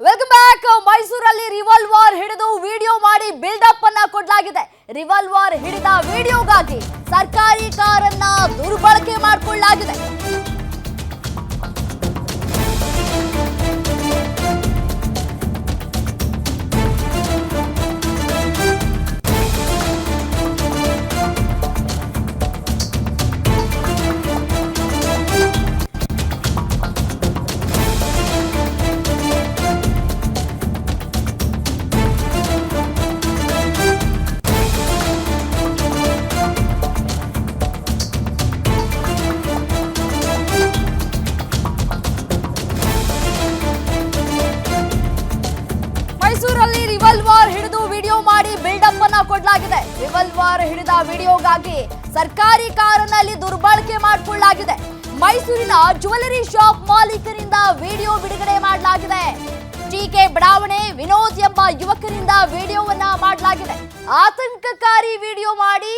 Welcome back ಮೈಸೂರಲ್ಲಿ revolver ಹಿಡಿದು video ಮಾಡಿ ಬಿಲ್ಡಪ್ ಅನ್ನ ಕೊಡಲಾಗಿದೆ. ರಿವಾಲ್ವರ್ ಹಿಡಿದ ವಿಡಿಯೋಗಾಗಿ ಸರ್ಕಾರಿ ಕಾರನ್ನ ದುರ್ಬಳಕೆ ಮಾಡಿಕೊಳ್ಳಲಾಗಿದೆ ಕೊಡಲಾಗಿದೆ. ರಿವಲ್ವರ್ ಹಿಡಿದ ವಿಡಿಯೋಗಾಗಿ ಸರ್ಕಾರಿ ಕಾರನಲ್ಲಿ ದುರ್ಬಳಕೆ ಮಾಡಿಕೊಳ್ಳಲಾಗಿದೆ. ಮೈಸೂರಿನ ಜ್ಯುವೆಲರಿ ಶಾಪ್ ಮಾಲೀಕರಿಂದ ವಿಡಿಯೋ ಬಿಡುಗಡೆ ಮಾಡಲಾಗಿದೆ. ಟಿಕೆ ಬಡಾವಣೆ ವಿನೋದ್ ಎಂಬ ಯುವಕರಿಂದ ವಿಡಿಯೋವನ್ನ ಮಾಡಲಾಗಿದೆ. ಆತಂಕಕಾರಿ ವಿಡಿಯೋ ಮಾಡಿ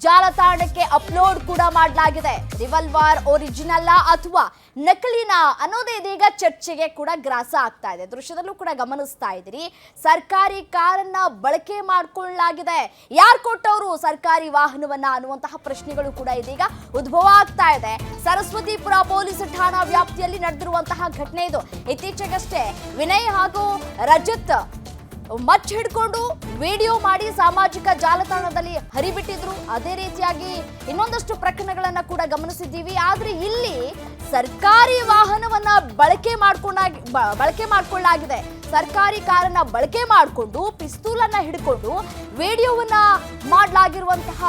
ಜಾಲತಾಣಕ್ಕೆ ಅಪ್ಲೋಡ್ ಕೂಡ ಮಾಡಲಾಗಿದೆ. ರಿವಲ್ವಾರ್ ಒರಿಜಿನಲ್ ಅಥವಾ ನಕಲಿನ ಅನ್ನೋದೇ ಇದೀಗ ಚರ್ಚೆಗೆ ಕೂಡ ಗ್ರಾಸ ಆಗ್ತಾ ಇದೆ. ದೃಶ್ಯದಲ್ಲೂ ಕೂಡ ಗಮನಿಸ್ತಾ ಇದ್ದೀರಿ. ಸರ್ಕಾರಿ ಕಾರನ್ನ ಬಳಕೆ ಮಾಡಿಕೊಳ್ಳಲಾಗಿದೆ. ಯಾರು ಕೊಟ್ಟವರು ಸರ್ಕಾರಿ ವಾಹನವನ್ನ ಅನ್ನುವಂತಹ ಪ್ರಶ್ನೆಗಳು ಕೂಡ ಇದೀಗ ಉದ್ಭವ ಆಗ್ತಾ ಇದೆ. ಸರಸ್ವತಿಪುರ ಪೊಲೀಸ್ ಠಾಣಾ ವ್ಯಾಪ್ತಿಯಲ್ಲಿ ನಡೆದಿರುವಂತಹ ಘಟನೆ ಇದು. ಇತ್ತೀಚೆಗಷ್ಟೇ ವಿನಯ್ ಹಾಗೂ ರಜತ್ ಮಚ್ ಹಿಡ್ಕೊಂಡು ವಿಡಿಯೋ ಮಾಡಿ ಸಾಮಾಜಿಕ ಜಾಲತಾಣದಲ್ಲಿ ಹರಿಬಿಟ್ಟಿದ್ರು. ಅದೇ ರೀತಿಯಾಗಿ ಇನ್ನೊಂದಷ್ಟು ಪ್ರಕರಣಗಳನ್ನ ಕೂಡ ಗಮನಿಸಿದ್ದೀವಿ. ಆದ್ರೆ ಇಲ್ಲಿ ಸರ್ಕಾರಿ ವಾಹನವನ್ನ ಬಳಕೆ ಮಾಡ್ಕೊಂಡಾಗಿ ಬಳಕೆ ಮಾಡ್ಕೊಳ್ಳಾಗಿದೆ. ಸರ್ಕಾರಿ ಕಾರನ್ನ ಬಳಕೆ ಮಾಡಿಕೊಂಡು ಪಿಸ್ತೂಲನ್ನ ಹಿಡ್ಕೊಂಡು ವಿಡಿಯೋವನ್ನ ಮಾಡಲಾಗಿರುವಂತಹ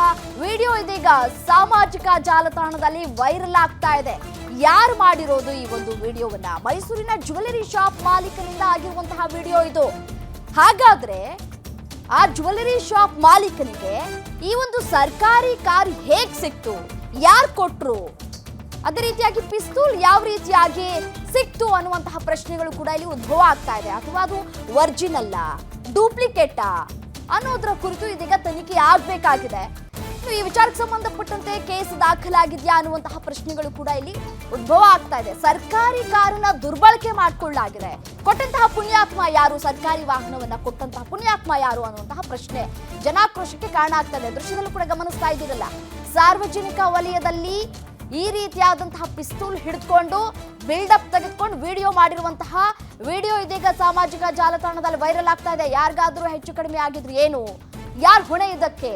ವಿಡಿಯೋ ಇದೀಗ ಸಾಮಾಜಿಕ ಜಾಲತಾಣದಲ್ಲಿ ವೈರಲ್ ಆಗ್ತಾ ಇದೆ. ಯಾರು ಮಾಡಿರೋದು ಈ ಒಂದು ವಿಡಿಯೋವನ್ನ? ಮೈಸೂರಿನ ಜ್ಯುವೆಲರಿ ಶಾಪ್ ಮಾಲೀಕನಿಂದ ಆಗಿರುವಂತಹ ವಿಡಿಯೋ ಇದು. ಹಾಗಾದ್ರೆ ಆ ಜ್ಯುವೆಲರಿ ಶಾಪ್ ಮಾಲೀಕನಿಗೆ ಈ ಒಂದು ಸರ್ಕಾರಿ ಕಾರ್ ಹೇಗ್ ಸಿಕ್ತು? ಯಾರು ಕೊಟ್ರು? ಅದೇ ರೀತಿಯಾಗಿ ಪಿಸ್ತೂಲ್ ಯಾವ ರೀತಿಯಾಗಿ ಸಿಕ್ತು ಅನ್ನುವಂತಹ ಪ್ರಶ್ನೆಗಳು ಕೂಡ ಇಲ್ಲಿ ಉದ್ಭವ ಆಗ್ತಾ ಇದೆ. ಅಥವಾ ಅದು ಒರಿಜಿನಲ್ಲ ಡೂಪ್ಲಿಕೇಟಾ ಅನ್ನೋದ್ರ ಕುರಿತು ಇದೀಗ ತನಿಖೆ ಆಗ್ಬೇಕಾಗಿದೆ. ಈ ವಿಚಾರಕ್ಕೆ ಸಂಬಂಧಪಟ್ಟಂತೆ ಕೇಸ್ ದಾಖಲಾಗಿದೆಯಾ ಅನ್ನುವಂತಹ ಪ್ರಶ್ನೆಗಳು ಕೂಡ ಇಲ್ಲಿ ಉದ್ಭವ ಆಗ್ತಾ ಇದೆ. ಸರ್ಕಾರಿ ಕಾರನ್ನ ದುರ್ಬಳಕೆ ಮಾಡಿಕೊಳ್ಳಲಾಗಿದೆ ಕೊಟ್ಟಂತಹ ಪುಣ್ಯಾತ್ಮ ಯಾರು? ಸರ್ಕಾರಿ ವಾಹನವನ್ನ ಕೊಟ್ಟಂತಹ ಪುಣ್ಯಾತ್ಮ ಯಾರು ಅನ್ನುವಂತಹ ಪ್ರಶ್ನೆ ಜನಾಕ್ರೋಶಕ್ಕೆ ಕಾರಣ ಆಗ್ತಾ ಇದೆ. ದೃಶ್ಯದಲ್ಲೂ ಕೂಡ ಗಮನಿಸ್ತಾ ಇದ್ದೀರಲ್ಲ. ಸಾರ್ವಜನಿಕ ವಲಯದಲ್ಲಿ ಈ ರೀತಿಯಾದಂತಹ ಪಿಸ್ತೂಲ್ ಹಿಡಿದುಕೊಂಡು ಬಿಲ್ಡಪ್ ತೆಗೆದುಕೊಂಡು ವಿಡಿಯೋ ಮಾಡಿರುವಂತಹ, ವಿಡಿಯೋ ಇದೀಗ ಸಾಮಾಜಿಕ ಜಾಲತಾಣದಲ್ಲಿ ವೈರಲ್ ಆಗ್ತಾ ಇದೆ. ಯಾರಿಗಾದ್ರೂ ಹೆಚ್ಚು ಕಡಿಮೆ ಆಗಿದ್ರು ಏನು? ಯಾರು ಹೊಣೆ ಇದಕ್ಕೆ?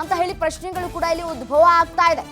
ಅಂತ ಹೇಳಿ ಪ್ರಶ್ನೆಗಳು ಕೂಡ ಇಲ್ಲಿ ಉದ್ಭವ ಆಗ್ತಾ ಇದೆ.